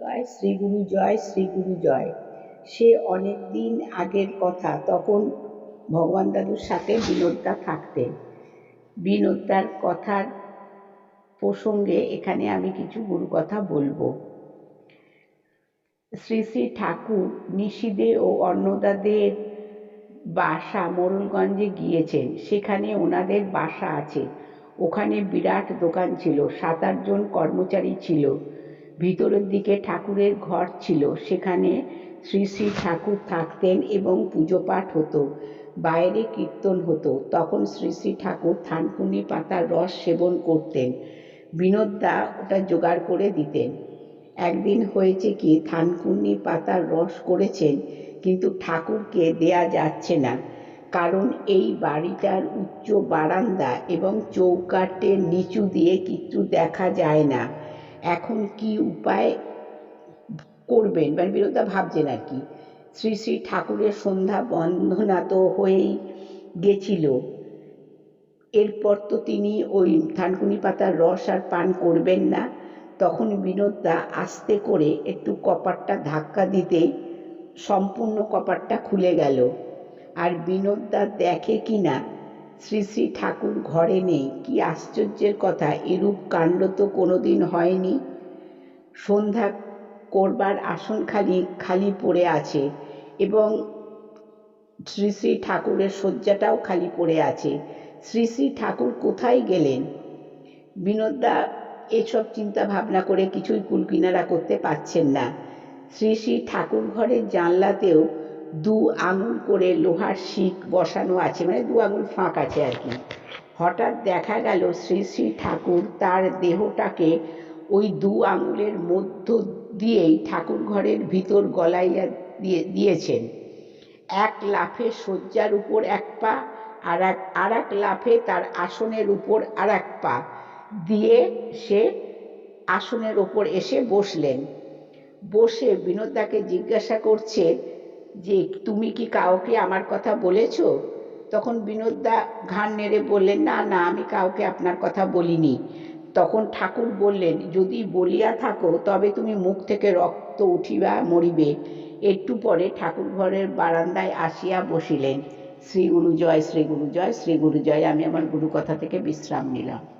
জয়, শ্রী গুরু জয়, শ্রী গুরু জয়। সে অনেক দিন আগের কথা, তখন ভগবান দাদুর সাথে বিনোদদা থাকতেন বিনোদদার কথার প্রসঙ্গে এখানে আমি কিছু গুরু কথা বলব। শ্রী শ্রী ঠাকুর নিশিদে ও অন্নদাদের বাসা মোরলগঞ্জে গিয়েছেন। সেখানে ওনাদের বাসা আছে। ওখানে বিরাট দোকান ছিল, সাত আটজন কর্মচারী ছিল। ভিতরের দিকে ঠাকুরের ঘর ছিল। সেখানে শ্রী শ্রী ঠাকুর থাকতেন এবং পুজো পাঠ হতো, বাইরে কীর্তন হতো। তখন শ্রী শ্রী ঠাকুর থানকুনি পাতার রস সেবন করতেন। বিনোদদা ওটা জোগাড় করে দিতেন। একদিন হয়েছে কি, থানকুনি পাতার রস করেছেন, কিন্তু ঠাকুরকে দেয়া যাচ্ছে না। কারণ এই বাড়িটার উচ্চ বারান্দা এবং চৌকাটের নিচু দিয়ে কিচ্ছু দেখা যায় না। এখন কি উপায় করবেন? মানে বিরোধা ভাবছেন আর কি। শ্রী শ্রী ঠাকুরের সন্ধ্যা বন্ধনা তো হয়েই গেছিল। এরপর তো তিনি ওই থানকুনি পাতার রস আর পান করবেন না। তখন বিনোদদা আস্তে করে একটু কপারটা ধাক্কা দিতেই সম্পূর্ণ কপারটা খুলে গেল। আর বিনোদদা দেখে কি না শ্রী শ্রী ঠাকুর ঘরে নেই। কি আশ্চর্যের কথা, এরূপ কাণ্ড তো কোনোদিন হয়নি। সন্ধ্যা করবার আসন খালি খালি পড়ে আছে এবং শ্রী শ্রী ঠাকুরের শয্যাটাও খালি পড়ে আছে। শ্রী শ্রী ঠাকুর কোথায় গেলেন? বিনোদদা এসব চিন্তা ভাবনা করে কিছুই কুলকিনারা করতে পারছেন না। শ্রী শ্রী ঠাকুর ঘরের জানলাতেও দু আঙুল করে লোহার শিক বসানো আছে মানে দু আঙুল ফাঁক আছে আর কি। হঠাৎ দেখা গেল শ্রী শ্রী ঠাকুর তার দেহটাকে ওই দু আঙুলের মধ্য দিয়েই ঠাকুর ঘরের ভিতর গলাইয়া দিয়ে, দিয়েছেন। এক লাফে শয্যার উপর এক পা আর এক আর এক লাফে তার আসনের উপর আর এক পা দিয়ে সে আসনের ওপর এসে বসলেন। বসে বিনোদাকে জিজ্ঞাসা করছে যে তুমি কি কাউকে আমার কথা বলেছ? তখন বিনোদদা ঘাড় নেড়ে বললেন, না না, আমি কাউকে আপনার কথা বলিনি। তখন ঠাকুর বললেন, যদি বলিয়া থাকো, তবে তুমি মুখ থেকে রক্ত উঠিবা, মরিবে। একটু পরে ঠাকুর ঘরের বারান্দায় আসিয়া বসিলেন। শ্রী গুরু জয় শ্রী গুরু জয় শ্রী গুরু জয় আমি আমার গুরু কথা থেকে বিশ্রাম নিলাম।